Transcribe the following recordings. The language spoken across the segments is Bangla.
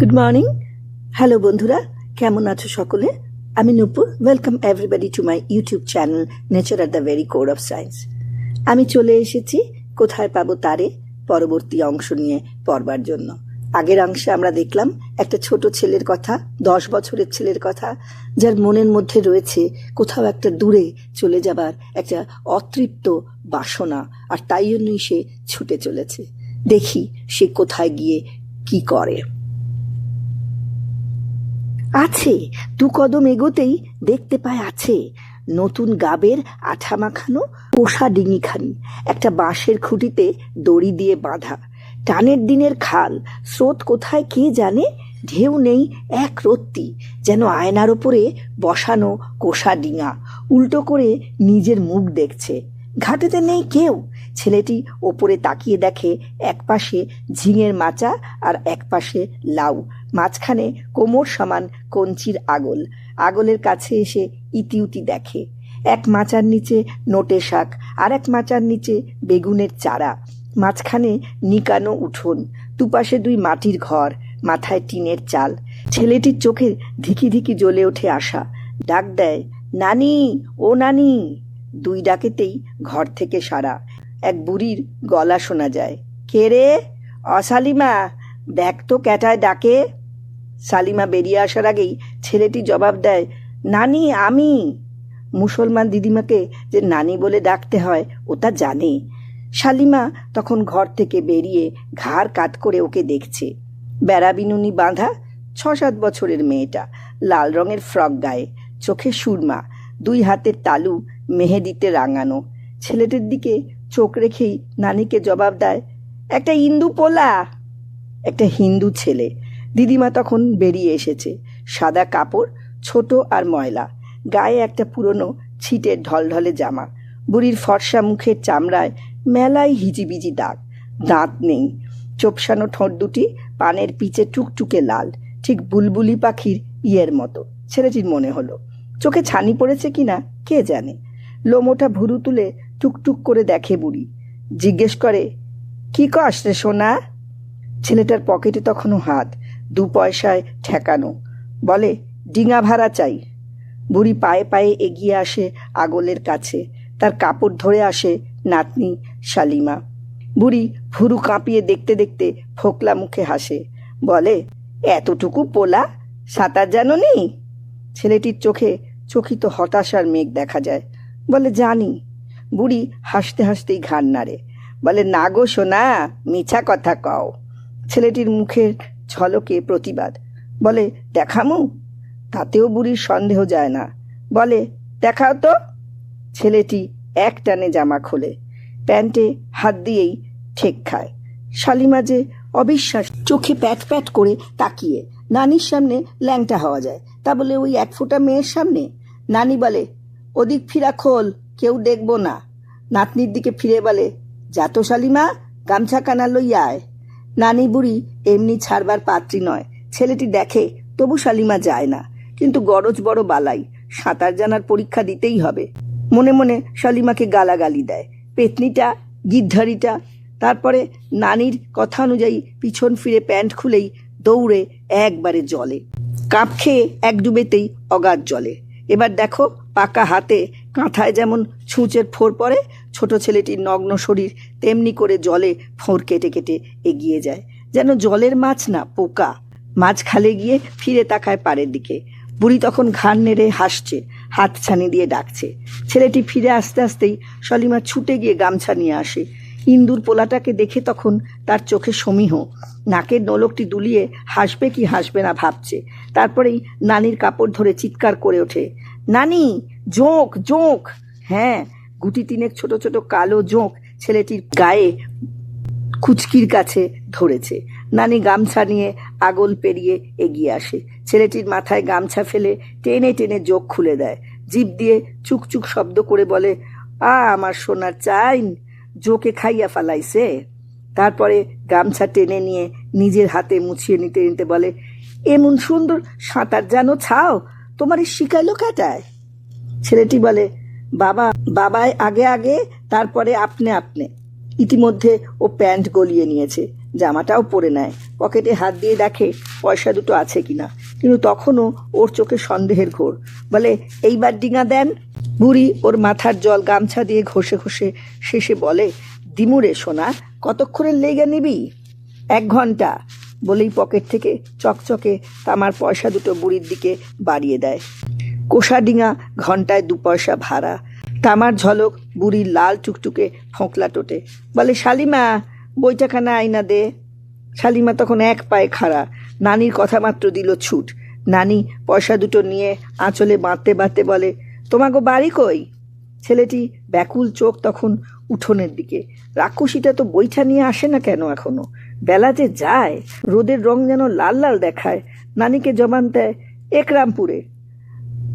গুড মর্নিং হ্যালো বন্ধুরা। কেমন আছো সকলে? আমি Nupur welcome everybody to my YouTube channel nature at the very core of science আমি চলে এসেছি কোথায় পাবো তারে পরবর্তী অংশ নিয়ে পড়বার জন্য। আগের অংশে আমরা দেখলাম একটা ছোট ছেলের কথা, দশ বছরের ছেলের কথা, যার মনের মধ্যে রয়েছে কোথাও একটা দূরে চলে যাবার একটা অতৃপ্ত বাসনা, আর তাই জন্যই সে ছুটে চলেছে। দেখি সে কোথায় গিয়ে কি করে? আছে, দু কদম এগোতেই দেখতে পায় আছে নতুন গাবের আঠা মাখানো পোষা ডিঙিখানি, একটা বাঁশের খুঁটিতে দড়ি দিয়ে বাঁধা। টানের দিনের খাল, স্রোত কোথায় কে জানে? ঢেউ নেই এক রত্তি, যেন আয়নার ওপরে বসানো কোষা ডিঙা, উল্টো করে নিজের মুখ দেখছে। ঘাটেতে নেই কেউ ছেলেটি ওপরে তাকিয়ে দেখে এক পাশে ঝিঙের মাচা আর এক পাশে লাউ, মাঝখানে কোমর সমান কঞ্চির আগল। আগলের কাছে এসে ইতিউতি দেখে। এক মাচার নিচে নোটে শাক আর এক মাচার নিচে বেগুনের চারা, মাঝখানে নিকানো উঠোন, দুপাশে দুই মাটির ঘর, মাথায় টিনের চাল। ছেলেটির চোখে ধিকি ধিকি জ্বলে ওঠে আশা। ডাক দেয়, নানি, ও নানি! দুই ডাকেতেই ঘর থেকে সারা। এক বুড়ির গলা শোনা যায়। কে রে? অসালিমা দেখ তো ক্যাটায় ডাকে। সালিমা বেরিয়ে আসার আগেই ছেলেটি জবাব দেয়, নানি, আমি। মুসলমান দিদিমাকে যে নানি বলে ডাকতে হয় ও তা জানে। শালিমা তখন ঘর থেকে বেরিয়ে ঘাড় কাত করে ওকে দেখছে। বেড়া বিনুনি বাঁধা ছ সাত বছরের মেয়েটা, লাল রঙের ফ্রক গায়ে, চোখে সুরমা, দুই হাতের তালু, মেহেদিতে রাঙানো। ছেলেটির দিকে চোখ রেখেই নানিকে জবাব দেয়, একটা ইন্দু পোলা। একটা হিন্দু ছেলে। দিদিমা তখন বেরিয়ে এসেছে, সাদা কাপড়, ছোট আর ময়লা, গায়ে একটা পুরনো ছিটের ঢলঢলে জামা, বুড়ির ফর্সা মুখের চামড়ায় মেলায় হিজিবিজি দাগ, দাঁত নেই, চোপসানো ঠোঁট দুটি পানের পিচে টুকটুকে লাল, ঠিক বুলবুলি পাখির ইয়ের মতো, ছেলেটির মনে হলো, চোখে ছানি পড়েছে কিনা, কে জানে? লোমোটা ভুরু তুলে টুকটুক করে দেখে বুড়ি। জিজ্ঞেস করে, কি কস রে সোনা? ছেলেটার পকেটে তখনও হাত, দু পয়সায় ঠেকানো। বলে, ডিঙা ভাড়া চাই। বুড়ি পায়ে পায়ে এগিয়ে আসে আগলের কাছে। তার কাপড় ধরে আসে নাতনি শালিমা। বুড়ি ভুরু কাঁপিয়ে দেখতে দেখতে ফোকলা মুখে হাসে। বলে, এতটুকু পোলা, সাঁতার জানো নি ছেলেটির চোখে চকিত হতাশার মেঘ দেখা যায়। বলে, জানি। বুড়ি হাসতে হাসতেই ঘাড় নাড়ে। বলে, না গো সোনা, মিছা কথা কও। ছেলেটির মুখের ঝলকে প্রতিবাদ। বলে, দেখামু? তাতেও বুড়ির সন্দেহ যায় না। বলে, দেখাও তো। ছেলেটি এক টানে জামা খোলে, প্যান্টে হাত দিয়েই ঠেক খায়। শালিমা যে অবিশ্বাস চোখে প্যাট প্যাট করে তাকিয়ে, নানির সামনে ল্যাংটা হওয়া যায়। তা বলে, ওই এক ফোঁটা মেয়ের সামনে? নানি বলে, ওদিক ফিরা খোল। কেউ দেখব না। নাতনির দিকে ফিরে বলে যাতো শালিমা, গামছা কানা লইয়া আয়। নানি বুড়ি এমনি ছাড়বার পাত্রী নয়। ছেলেটি দেখে, তবু শালিমা যায় না। কিন্তু গরজ বড় বালাই, সাঁতার জানার পরীক্ষা দিতেই হবে। মনে মনে শালিমাকে গালাগালি দেয়। পেতনিটা, গিদ্ধারিটা, তারপরে নানির কথা অনুযায়ী পিছন ফিরে প্যান্ট খুলেই দৌড়ে একবারে জলে। কাপ খেয়ে এক ডুবেতেই অগাধ জলে। এবার দেখো পাকা হাতে কাঁথায় যেমন ছুঁচের ফোর পড়ে, ছোট ছেলেটির নগ্ন শরীর তেমনি করে জলে ফোঁর কেটে কেটে এগিয়ে যায়। যেন জলের মাছ না, পোকা। মাছ খালে গিয়ে ফিরে তাকায় পাড়ের দিকে। বুড়ি তখন ঘাড় নেড়ে হাসছে, হাত ছানি দিয়ে ডাকছে। ছেলেটি ফিরে আসতে আসতেই সলিমা ছুটে গিয়ে গামছা নিয়ে আসে। ইন্দুর পোলাটাকে দেখে তখন তার চোখে সমীহ। নাকের নলকটি দুলিয়ে হাসবে কি হাসবে না ভাবছে। তারপরেই নানির কাপড় ধরে চিৎকার করে ওঠে, নানি জোঁক জোঁক হ্যাঁ গুটি তিনেক ছোট ছোট কালো জোঁক ছেলেটির গায়ে কুচকির কাছে ধরেছে। নানি গামছা নিয়ে আগল পেরিয়ে এগিয়ে আসে। ছেলেটির মাথায় গামছা ফেলে টেনে টেনে যোগ খুলে দেয়। জিভ দিয়ে চুকচুক শব্দ করে বলে, আ, আমার সোনার চাইন, জোকে খাইয়া ফালাইছে? তারপরে গামছা টেনে নিয়ে নিজের হাতে মুছিয়ে নিতে নিতে বলে, এমন সুন্দর সাঁতার জানো ছাও, তোমার শিখাইলো কাটায়? ছেলেটি বলে, বাবা বাবায় আগে আগে, তারপরে আপনি আপনি। ইতিমধ্যে ও প্যান্ট গলিয়ে নিয়েছে, জামাটাও পরে নেয়। পকেটে হাত দিয়ে দেখে, পয়সা দুটো আছে কিনা। কিন্তু তখনও ওর চোখে সন্দেহের ঘোর। বলে, এইবার ডিঙা দেন। বুড়ি ওর মাথার জল গামছা দিয়ে ঘষে ঘষে শেষে বলে দিমুরে সোনা, কতক্ষণের লেগে নিবি? এক ঘণ্টা। বলেই পকেট থেকে চকচকে তামার পয়সা দুটো বুড়ির দিকে বাড়িয়ে দেয়। কোষাডিঙা ঘন্টায় দু পয়সা ভাড়া। তামার ঝলক বুড়ির লাল টুকটুকে ফোঁকলা টোটে। বলে, শালিমা, বইটাখানা আইনা দে। শালিমা তখন এক পায়ে খাড়া। নানির কথা মাত্র দিল ছুট। নানি পয়সা দুটো নিয়ে আঁচলে বাঁধতে বাঁধতে বলে তোমাকে বাড়ি কই? ছেলেটি ব্যাকুল চোখ তখন উঠোনের দিকে। রাক্ষসীটা তো বইটা নিয়ে আসে না কেন এখনও? বেলা যে যায়, রোদের রং যেন লাল লাল দেখায়। নানিকে জবান দেয়, একরামপুরে।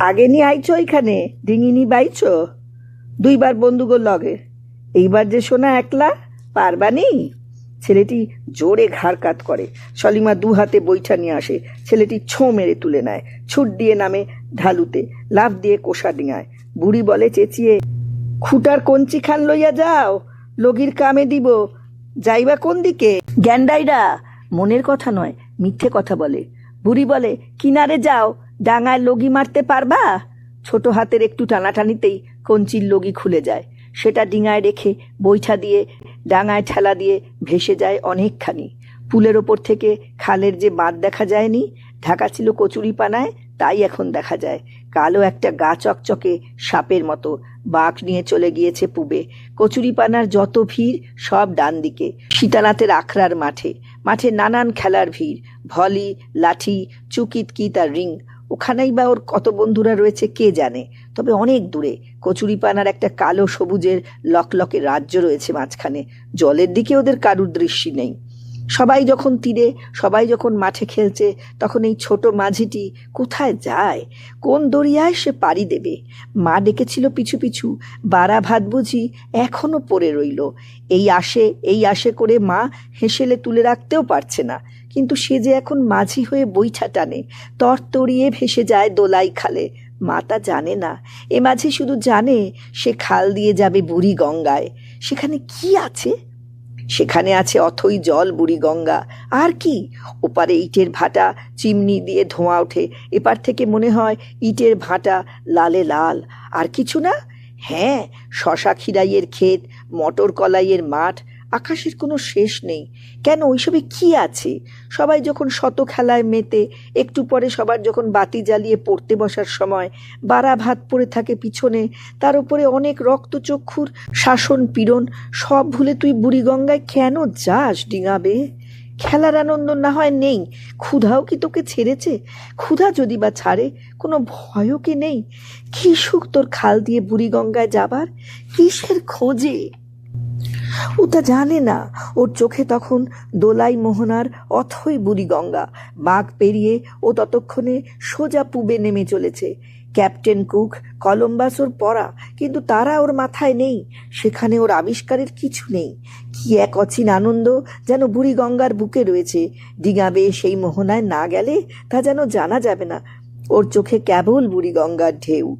আগে নিয়ে আইছো এখানে? ডিঙিনি বাইছো? দুইবার বন্ধুগোর লগে। এইবার যে সোনা একলা পারবানি ছেলেটি জোরে ঘাড় কাত করে। সলিমা দু হাতে বইটা নিয়ে আসে। ছেলেটি ছোঁ মেরে তুলে নেয়। ছুট দিয়ে নামে ঢালুতে। লাফ দিয়ে কোষা ডিঙায়। বুড়ি বলে, চেঁচিয়ে, খুঁটার কঞ্চি খান লইয়া যাও। লগির কামে দিব। যাইবা কোন দিকে? গ্যান্ডাইরা মনের কথা নয়, মিথ্যে কথা বলে। বুড়ি বলে, কিনারে যাও ডাঙায় লগি মারতে পারবা? ছোট হাতের একটু টানাটানিতেই কঞ্চির লগি খুলে যায়। সেটা ডিঙায় রেখে বৈঠা দিয়ে, ডাঙায় ঠেলা দিয়ে ভেসে যায় অনেকখানি। পুলের ওপর থেকে খালের যে বাঁধ দেখা যায়নি, ঢাকা ছিল কচুরি পানায়, তাই এখন দেখা যায়। কালো একটা গা চকচকে সাপের মতো বাঘ নিয়ে চলে গিয়েছে পুবে। কচুরিপানার যত ভিড়, সব ডান দিকে। সীতানাথের আখড়ার মাঠে। মাঠে নানান খেলার ভিড়। ভলি, লাঠি চুকিতকিত আর রিং। ওখানেই বা ওর কত বন্ধুরা রয়েছে, কে জানে? তবে অনেক দূরে। কচুরিপানার একটা কালো সবুজের লকলকে রাজ্য রয়েছে মাঝখানে। জলের দিকে ওদের কারুর দৃষ্টি নেই। সবাই যখন তীরে, সবাই যখন মাঠে খেলছে, তখন এই ছোট মাঝিটি কোথায় যায়? কোন দরিয়ায় সে পাড়ি দেবে? মা ডেকেছিল পিছু পিছু। বারা ভাত বুঝি এখনও পড়ে রইল। এই আসে এই আসে করে মা হেসেলে তুলে রাখতেও পারছে না। কিন্তু সে যে এখন মাঝি হয়ে বইঠা টানে তরতরিয়ে ভেসে যায় দোলাই খালে। মা তা জানে না। এ মাঝি শুধু জানে, সে খাল দিয়ে যাবে বুড়ি গঙ্গায়। সেখানে কি আছে? সেখানে আছে অথই জল বুড়ি গঙ্গা। আর কি? ওপারে ইটের ভাটা, চিমনি দিয়ে ধোঁয়া ওঠে। এপার থেকে মনে হয় ইটের ভাটা লালে লাল। আর কিছু না? হ্যাঁ শশা খিরাইয়ের ক্ষেত, মটর কলাইয়ের মাঠ আকাশের কোনো শেষ নেই। কেন? ওইসবে কি আছে? সবাই যখন শত খেলায় মেতে, একটু পরে সবার যখন বাতি জ্বালিয়ে পড়তে বসার সময়, বারা ভাত পড়ে থাকে পিছনে, তার উপরে অনেক রক্তচক্ষুর, শাসন পীড়ন, সব ভুলে তুই বুড়িগঙ্গায় কেন যাস ডিঙাবে খেলার আনন্দ না হয় নেই। ক্ষুধাও কি তোকে ছেড়েছে? ক্ষুধা যদি বা ছাড়ে, কোনো ভয়ও কি নেই? কি সুখ তোর খাল দিয়ে বুড়িগঙ্গায় যাবার? কিসের খোঁজে? ও তা জানে না। ওর চোখে তখন দোলাই মোহনার অথই বুড়িগঙ্গা বাঘ পেরিয়ে ও ততক্ষণে সোজা পুবে নেমে চলেছে। ক্যাপ্টেন কুক কলম্বাস ওর পড়া, কিন্তু তারা ওর মাথায় নেই। সেখানে ওর আবিষ্কারের কিছু নেই। কি এক অচিন আনন্দ যেন বুড়ি গঙ্গার বুকে রয়েছে। ডিঙাবে সেই মোহনায় না গেলে তা যেন জানা যাবে না। ওর চোখে কেবল বুড়ি গঙ্গার ঢেউ।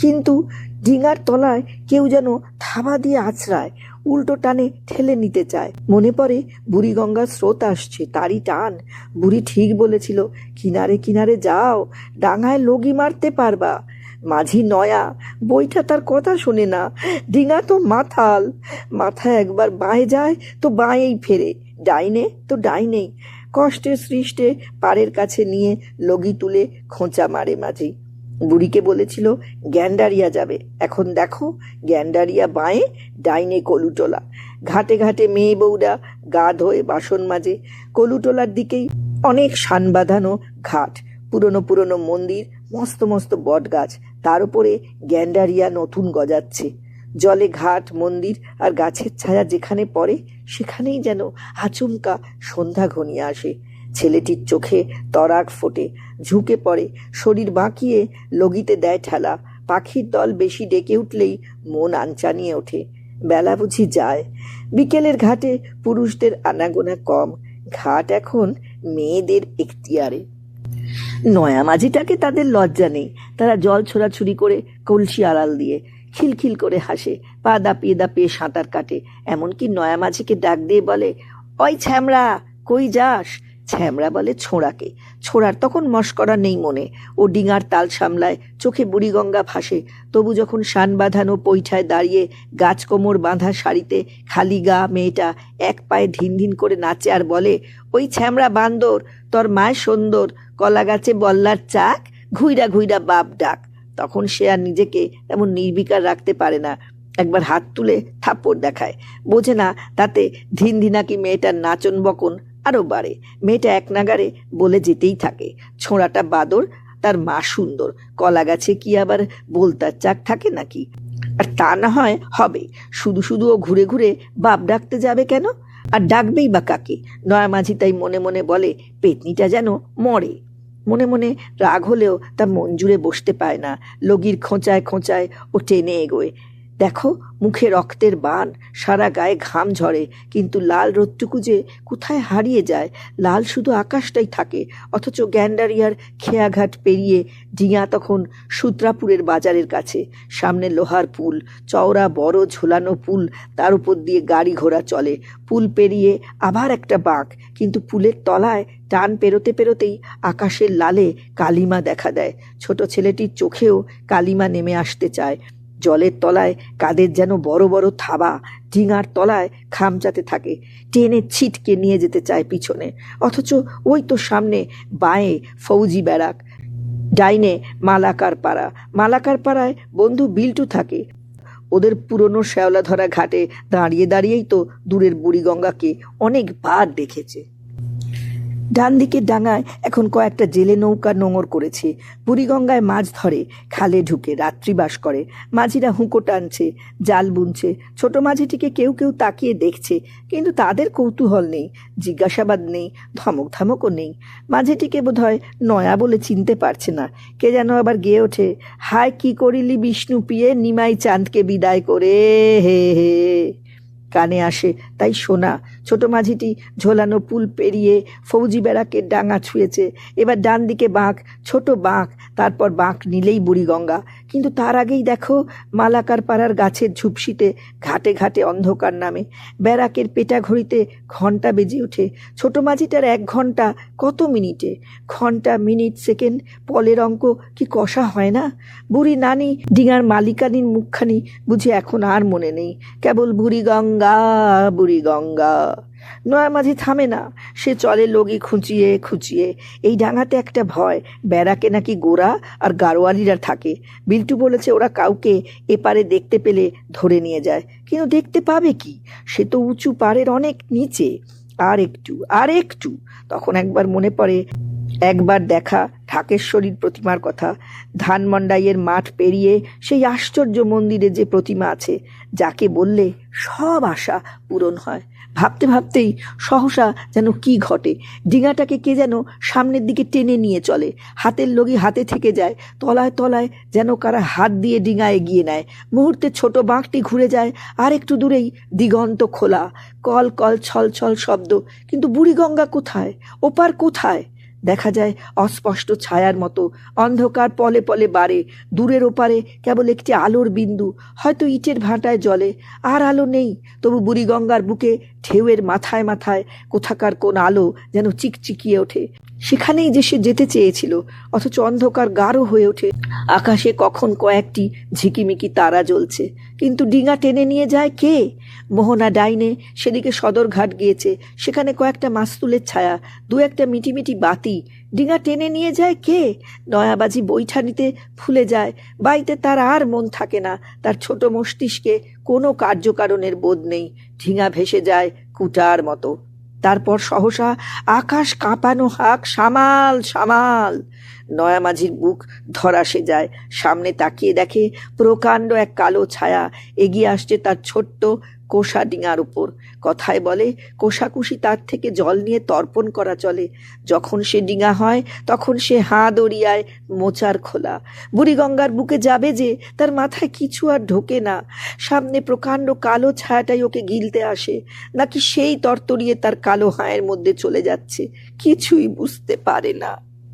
কিন্তু ডিঙার তলায় কেউ যেন থাবা দিয়ে আছড়ায়। উল্টো টানে ঠেলে নিতে চায়। মনে পড়ে বুড়ি গঙ্গার স্রোত আসছে, তারই টান। বুড়ি ঠিক বলেছিল, কিনারে কিনারে যাও, ডাঙায় লগি মারতে পারবা। মাঝি নয়া, বইটা তার কথা শোনে না, ডিঙা তো মাথাল। মাথায় একবার বাঁয়ে যায় তো বাঁয়েই ফেরে। ডাইনে তো ডাইনেই। কষ্টে সৃষ্টে পাড়ের কাছে নিয়ে লগি তুলে খোঁচা মারে মাঝি। বুড়িকে বলেছিল, গ্যান্ডারিয়া যাবে। এখন দেখো, গ্যান্ডারিয়া বাঁয়ে ডাইনে কলুটোলা। ঘাটে ঘাটে মেয়ে বউরা গা ধোয়ে বাসন মাজে। কলুটোলার দিকেই অনেক সান বাঁধানো ঘাট। পুরনো পুরনো মন্দির, মস্ত মস্ত বট গাছ তার উপরে গ্যান্ডারিয়া নতুন গজাচ্ছে। জলে ঘাট, মন্দির আর গাছের ছায়া যেখানে পড়ে, সেখানেই যেন আচমকা সন্ধ্যা ঘনিয়ে আসে। ছেলেটির চোখে তরাক ফোটে, ঝুঁকে পড়ে, শরীর বাঁকিয়ে লগিতে দেয় ঠেলা। পাখির দল বেশি ডেকে উঠলেই মন আনচানিয়ে ওঠে। বেলা বুঝি যায়। বিকেলের ঘাটে পুরুষদের আনাগোনা কম। ঘাট এখন মেয়েদের এখতিয়ারে। নয়া মাঝিটাকে তাদের লজ্জা নেই। তারা জল ছোড়াছুরি করে কলসি আড়াল দিয়ে খিলখিল করে হাসে, পা দাপিয়ে দাপিয়ে সাঁতার কাটে। এমনকি নয়া মাঝিকে ডাক দিয়ে বলে, ওই ছ্যামড়া কই যাস? ছ্যামড়া বলে ছোঁড়াকে। ছোঁড়ার তখন মস্করা নেই মনে। ও ডিঙার তাল সামলায়, চোখে বুড়িগঙ্গা ভাসে। তবু যখন শান বাঁধানো পৈঠায় দাঁড়িয়ে গাছ কোমর বাঁধা শাড়িতে খালি গা মেয়েটা এক পায়ে ধিন ধিন করে নাচে আর বলে, ওই ছ্যামরা বান্দর, তোর মায় সুন্দর, কলা গাছে বল্লার চাক, ঘুইরা ঘুইরা বাপ ডাক। তখন সে আর নিজেকে তেমন নির্বিকার রাখতে পারে না। একবার হাত তুলে থাপ্পড় দেখায়। বোঝে না তাতে ধিন ধিনাকি মেয়েটার নাচন বকন আরও বাড়ে। মেয়েটা এক নাগারে বলে যেতেই থাকে। ছোঁড়াটা বাদর, তার মা সুন্দর। কলা গাছে কি আবার বলতার চাক থাকে নাকি? আর তা না হয় হবে। শুধু শুধু ও ঘুরে ঘুরে বাপ ডাকতে যাবে কেন? আর ডাকবেই বা কাকে? নয়া মাঝি তাই মনে মনে বলে, পেতনিটা যেন মরে। মনে মনে রাগ হলেও তা জুড়ে বসতে পায় না। লগির খোঁচায় খোঁচায় ও টেনে এগোয়। দেখো, মুখে রক্তের বান, সারা গায়ে ঘাম ঝরে, কিন্তু লাল রোদটুকু যে কোথায় হারিয়ে যায়, লাল শুধু আকাশটাই থাকে, অথচ গ্যান্ডারিয়ার খেয়াঘাট পেরিয়ে ডিঙা তখন সূত্রাপুরের বাজারের কাছে, সামনে লোহার পুল, চওড়া বড় ঝোলানো পুল, তার উপর দিয়ে গাড়ি ঘোড়া চলে, পুল পেরিয়ে আবার একটা বাঁক, কিন্তু পুলের তলায় টান পেরোতে পেরোতেই আকাশের লালে কালিমা দেখা দেয়, ছোট ছেলেটির চোখেও কালিমা নেমে আসতে চায়। জলের তলায় কাদের যেন বড় বড় থাবা, ডিঙার তলায় খামচাতে থাকে। টেনে ছিটকে নিয়ে যেতে চায় পিছনে। অথচ ওই তো সামনে বাঁয়ে ফৌজি ব্যারাক। ডাইনে মালাকার পাড়া। মালাকার পাড়ায় বন্ধু বিল্টু থাকে। ওদের পুরনো শ্যাওলা ধরা ঘাটে দাঁড়িয়ে দাঁড়িয়েই তো দূরের বুড়িগঙ্গাকে অনেকবার দেখেছে। ডান দিকের ডাঙায় এখন কয়েকটা জেলে নৌকা নোঙর করেছে। বুড়িগঙ্গায় মাছ ধরে, খালে ঢুকে রাত্রিবাস করে। মাঝিরা হুঁকো টানছে, জাল বুনছে। ছোট মাঝিটিকে কেউ কেউ তাকিয়ে দেখছে, কিন্তু তাদের কৌতূহল নেই, জিজ্ঞাসাবাদ নেই, ধমক ধমকও নেই। মাঝিটিকে বোধহয় নয়া বলে চিনতে পারছে না। কে যেন আবার গেয়ে ওঠে, হায়, কি করিলি বিষ্ণু পিয়ে, নিমাই চাঁদকে বিদায় করে হে হে। কানে আসে। তাই শোনা ছোট মাঝিটি ঝোলানো পুল পেরিয়ে ফৌজি ব্যারাকের ডাঙা ছুঁয়েছে। এবার ডান দিকে বাঁক, ছোট বাঁক, তারপর বাঁক নিলেই বুড়িগঙ্গা কিন্তু তার আগেই দেখো, মালাকার পাড়ার গাছের ঝুপসিতে ঘাটে ঘাটে অন্ধকার নামে। ব্যারাকের পেটা ঘড়িতে ঘণ্টা বেজে ওঠে। ছোট মাঝিটার এক ঘণ্টা কত মিনিটে? ঘণ্টা মিনিট, সেকেন্ড, পলের অঙ্ক কি কষা হয় না? বুড়ি নানি, ডিঙার মালিকানির মুখখানি বুঝে এখন আর মনে নেই। কেবল বুড়ি গঙ্গা বুড়ি গঙ্গা। নয়া মাঝি থামে না, সে চলে লগি খুঁচিয়ে খুঁচিয়ে। এই ডাঙাতে একটা ভয়, বেড়াকে নাকি গোড়া আর গাড়োয়ালিরা থাকে। বিল্টু বলেছে ওরা কাউকে এপারে দেখতে পেলে ধরে নিয়ে যায়, কিন্তু দেখতে পাবে কি? সে তো উঁচু পাড়ের অনেক নিচে। আর একটু আর একটু, তখন একবার মনে পড়ে একবার দেখা ঢাকেশ্বরীর প্রতিমার কথা। ধানমন্ডাইয়ের মাঠ পেরিয়ে সেই আশ্চর্য মন্দিরে যে প্রতিমা আছে, যাকে বললে সব আশা পূরণ হয়। ভাবতে ভাবতেই সহসা যেন কি ঘটে, ডিঙাটাকে কে যেন সামনের দিকে টেনে নিয়ে চলে। হাতের লগি হাতে থেকে যায়, তলায় তলায় যেন কারা হাত দিয়ে ডিঙা এগিয়ে নেয়। মুহূর্তে ছোট বাঁকটি ঘুরে যায়, আর একটু দূরেই দিগন্ত খোলা। কল কল ছল ছল শব্দ, কিন্তু বুড়িগঙ্গা কোথায়? ওপার কোথায়? দেখা যায় অস্পষ্ট ছায়ার মতো, অন্ধকার পলে পলে বাড়ে। দূরের ওপারে কেবল একটি আলোর বিন্দু, হয়তো ইটের ভাঁটায় জলে আর আলো নেই, তবু বুড়িগঙ্গার বুকে ঢেউয়ের মাথায় মাথায় কোথাকার কোন আলো যেন চিকচিকিয়ে ওঠে। সেখানেই যে সে যেতে চেয়েছিল, অথচ অন্ধকার গাঢ় হয়ে ওঠে। আকাশে কখন কয়েকটি ঝিকিমিকি তারা জ্বলছে, কিন্তু ডিঙা টেনে নিয়ে যায় কে? মোহনা ডাইনে সেদিকে সদরঘাট গিয়েছে, সেখানে কয়েকটা মাস্তুলের ছায়া, দু একটা মিটিমিটি বাতি। ডিঙা টেনে নিয়ে যায় কে? নয়াবাজি বৈঠানিতে ফুলে যায় বাড়িতে তার আর মন থাকে না, তার ছোট মস্তিষ্কে কোনো কার্যকারণের বোধ নেই। ঢিঙা ভেসে যায় কুটার মতো। তারপর সহসা আকাশ কাঁপানো হাক, সামাল সামাল! নয়ামাঝির বুক ধরাসে যায়। সামনে তাকিয়ে দেখে প্রকাণ্ড এক কালো ছায়া এগিয়ে আসছে তার ছোট্ট কোষা ডিঙার উপর। কথায় বলে, কোষাকুষি তার থেকে জল নিয়ে তর্পণ করা চলে। যখন সে ডিঙা হয়, তখন সে হাঁ দড়িয়ায় মোচার খোলা। বুড়িগঙ্গার বুকে যাবে যে, তার মাথায় কিছু আর ঢোকে না। সামনে প্রকাণ্ড কালো ছায়াটাই ওকে গিলতে আসে। নাকি সেই তরতরিয়ে তার কালো হাঁয়ের মধ্যে চলে যাচ্ছে। কিছুই বুঝতে পারে না।